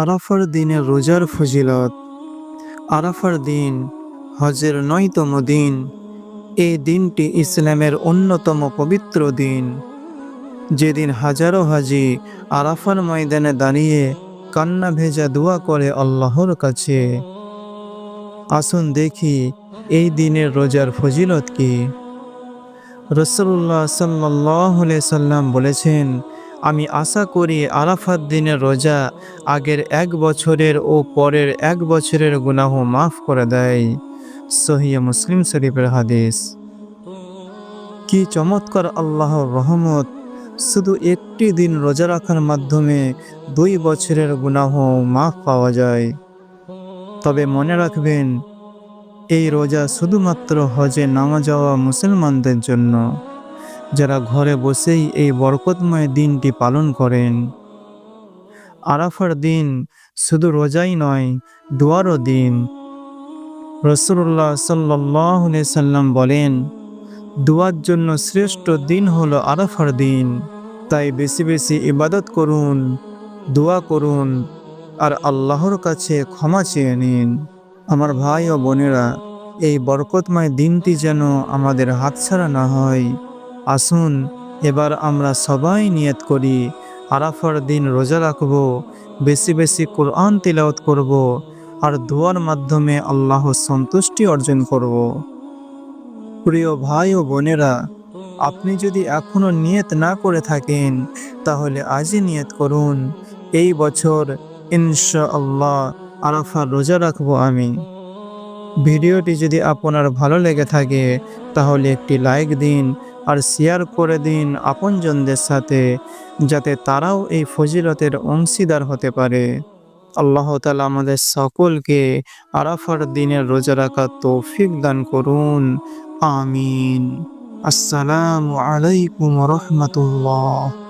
আরাফার দিনে রোজার ফজিলত। আরাফার দিন হজের নয়তম দিন। এই দিনটি ইসলামের অন্যতম পবিত্র দিন। যেদিন হাজারো হাজি আরাফার ময়দানে দাঁড়িয়ে কান্না ভেজা দোয়া করে আল্লাহর কাছে। আসুন দেখি এই দিনের রোজার ফজিলত কি। রসুল্লাহ সাল্লাহ সাল্লাম বলেছেন আমি আশা করি আরাফাত দিনের রোজা আগের এক বছরের ও পরের এক বছরের গুনাহ মাফ করে দেয়। সহিয়া মুসলিম শরীফের হাদিস। কি চমৎকার আল্লাহর রহমত! শুধু একটি দিন রোজা রাখার মাধ্যমে দুই বছরের গুনাহ মাফ পাওয়া যায়। তবে মনে রাখবেন, এই রোজা শুধুমাত্র হজে নামা যাওয়া মুসলমানদের জন্য। যারা ঘরে বসেই এই বরকতময় দিনটি পালন করেন। আরাফার দিন শুধু রোজাই নয়, দোয়ারও দিন। রসুল্লাহ সাল্লাহ সাল্লাম বলেন, দোয়ার জন্য শ্রেষ্ঠ দিন হলো আরাফার দিন। তাই বেশি বেশি ইবাদত করুন, দোয়া করুন, আর আল্লাহর কাছে ক্ষমা চেয়ে নিন। আমার ভাই ও বোনেরা, এই বরকতময় দিনটি যেন আমাদের হাতছাড়া না হয়। আসুন, এবার আমরা সবাই নিয়ত করি, আরাফার দিন রোজা রাখব, বেশি বেশি কোরআন তিলাওয়াত করব, আর দোয়ার মাধ্যমে আল্লাহ সন্তুষ্টি অর্জন করব। প্রিয় ভাই ও বোনেরা, আপনি যদি এখনও নিয়ত না করে থাকেন, তাহলে আজই নিয়ত করুন, এই বছর ইনশা আল্লাহ আরাফার রোজা রাখব আমি। ভিডিওটি যদি আপনার ভালো লেগে থাকে, তাহলে একটি লাইক দিন আর শেয়ার করে দিন আপনজনদের সাথে, যাতে তারাও এই ফজিলতের অংশীদার হতে পারে। আল্লাহ তালা আমাদের সকলকে আরাফার দিনের রোজা রাখার তৌফিক দান করুন। আমিন। আসসালামু আলাইকুম রহমতুল্লাহ।